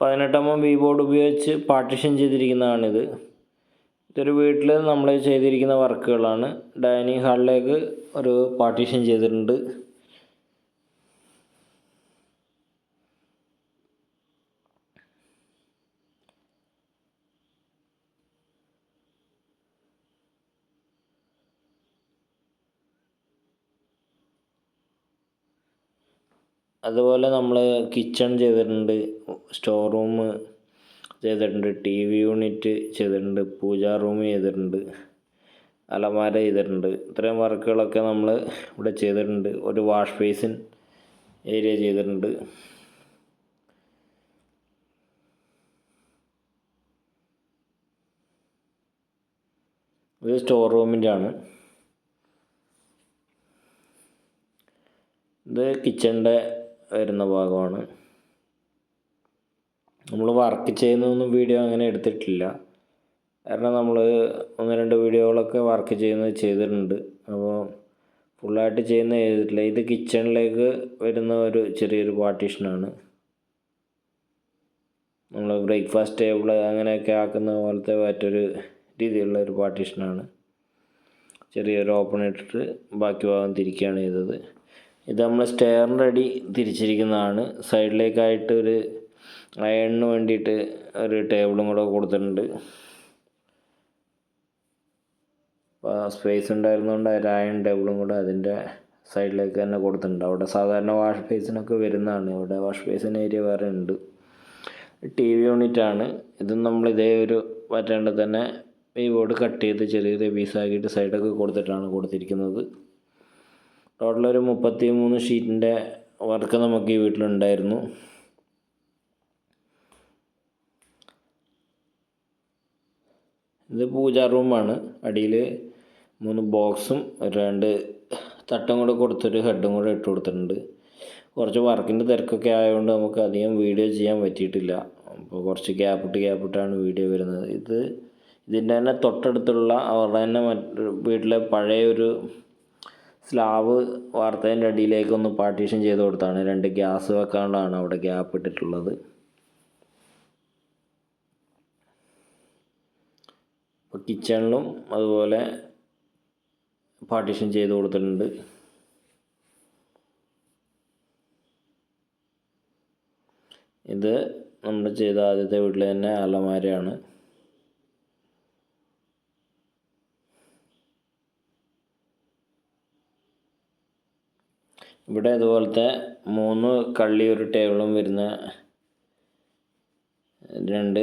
പതിനെട്ട് M V board ഉപയോഗിച്ച് partition ചെയ്തിരിക്കുന്നതാണിത്. ഇതൊരു വീട്ടിൽ നമ്മൾ ചെയ്തിരിക്കുന്ന വർക്കുകളാണ്. ഡൈനിങ് ഹാളിലേക്ക് ഒരു പാർട്ടീഷൻ ചെയ്തിട്ടുണ്ട്. അതുപോലെ നമ്മൾ കിച്ചൺ ചെയ്തിട്ടുണ്ട് സ്റ്റോർ റൂം ചെയ്തിട്ടുണ്ട് ടി വി യൂണിറ്റ് ചെയ്തിട്ടുണ്ട് പൂജാ റൂം ചെയ്തിട്ടുണ്ട് അലമാര ചെയ്തിട്ടുണ്ട്. ഇത്രയും വർക്കുകളൊക്കെ നമ്മൾ ഇവിടെ ചെയ്തിട്ടുണ്ട്. ഒരു വാഷ് ബേസിൻ ഏരിയ ചെയ്തിട്ടുണ്ട്. ഇത് സ്റ്റോർ റൂമിന്റെ ആണ്. ഇത് കിച്ചണിന്റെ വരുന്ന ഭാഗമാണ്. നമ്മൾ വർക്ക് ചെയ്യുന്നതൊന്നും വീഡിയോ അങ്ങനെ എടുത്തിട്ടില്ല. കാരണം നമ്മൾ ഒന്ന് രണ്ട് വീഡിയോകളൊക്കെ വർക്ക് ചെയ്യുന്നത് ചെയ്തിട്ടുണ്ട്. അപ്പോൾ ഫുള്ളായിട്ട് ചെയ്യുന്ന ചെയ്തിട്ടില്ല. ഇത് കിച്ചണിലേക്ക് വരുന്ന ഒരു ചെറിയൊരു പാർട്ടീഷനാണ് നമ്മൾ ബ്രേക്ക്ഫാസ്റ്റ് ടേബിൾ അങ്ങനെയൊക്കെ ആക്കുന്ന പോലത്തെ മറ്റൊരു രീതിയിലുള്ള ഒരു പാർട്ടീഷനാണ് ചെറിയൊരു ഓപ്പൺ ഇട്ടിട്ട് ബാക്കി ഭാഗം തിരിക്കുകയാണ് ചെയ്തത്. ഇത് നമ്മൾ സ്റ്റെയറിന്റെ അടി തിരിച്ചിരിക്കുന്നതാണ്. സൈഡിലേക്കായിട്ട് ഒരു അയണിന് വേണ്ടിയിട്ട് ഒരു ടേബിളും കൂടെ കൊടുത്തിട്ടുണ്ട്. അപ്പോൾ സ്പേസ് ഉണ്ടായിരുന്നതുകൊണ്ട് ഒരു അയൺ ടേബിളും കൂടെ അതിന്റെ സൈഡിലേക്ക് തന്നെ കൊടുത്തിട്ടുണ്ട്. അവിടെ സാധാരണ വാഷ് ബേസിനൊക്കെ വരുന്നതാണ്. ഇവിടെ വാഷ് ബേസിന് ഏരിയ വേറെ ഉണ്ട്. ടി വി യൂണിറ്റാണ് ഇതും നമ്മൾ ഇതേ ഒരു പറ്റേണ്ട തന്നെ ഈ ബോർഡ് കട്ട് ചെയ്ത് ചെറിയ ചെറിയ പീസാക്കിയിട്ട് സൈഡൊക്കെ കൊടുത്തിട്ടാണ് കൊടുത്തിരിക്കുന്നത്. ടോട്ടൽ ഒരു മുപ്പത്തി മൂന്ന് ഷീറ്റിന്റെ വർക്ക് നമുക്ക് ഈ വീട്ടിലുണ്ടായിരുന്നു. ഇത് പൂജാ റൂമാണ്. അടിയിൽ മൂന്ന് ബോക്സും രണ്ട് തട്ടും കൂടെ കൊടുത്തൊരു ഹെഡും കൂടെ ഇട്ട് കൊടുത്തിട്ടുണ്ട്. കുറച്ച് വർക്കിന്റെ തിരക്കൊക്കെ ആയതുകൊണ്ട് നമുക്ക് അധികം വീഡിയോ ചെയ്യാൻ പറ്റിയിട്ടില്ല. അപ്പോൾ കുറച്ച് ഗ്യാപ്പിട്ട് ഗ്യാപ്പിട്ടാണ് വീഡിയോ വരുന്നത്. ഇത് ഇതിന്റെ തന്നെ തൊട്ടടുത്തുള്ള അവരുടെ തന്നെ മറ്റൊരു വീട്ടിലെ പഴയ ഒരു സ്ലാവ് വാർത്തേന്റെ അടിയിലേക്ക് ഒന്ന് പാർട്ടീഷൻ ചെയ്ത് കൊടുത്താണ്. രണ്ട് ഗ്യാസ് വെക്കാണ്ടാണ് അവിടെ ഗ്യാപ്പ് ഇട്ടിട്ടുള്ളത്. ഇപ്പോൾ കിച്ചണിലും അതുപോലെ പാർട്ടീഷൻ ചെയ്ത് കൊടുത്തിട്ടുണ്ട്. ഇത് നമ്മൾ ചെയ്ത ആദ്യത്തെ വീട്ടിൽ തന്നെ അലമാരയാണ്. ഇവിടെ ഇതുപോലത്തെ മൂന്ന് കള്ളി ഒരു ടേബിളും വരുന്ന രണ്ട്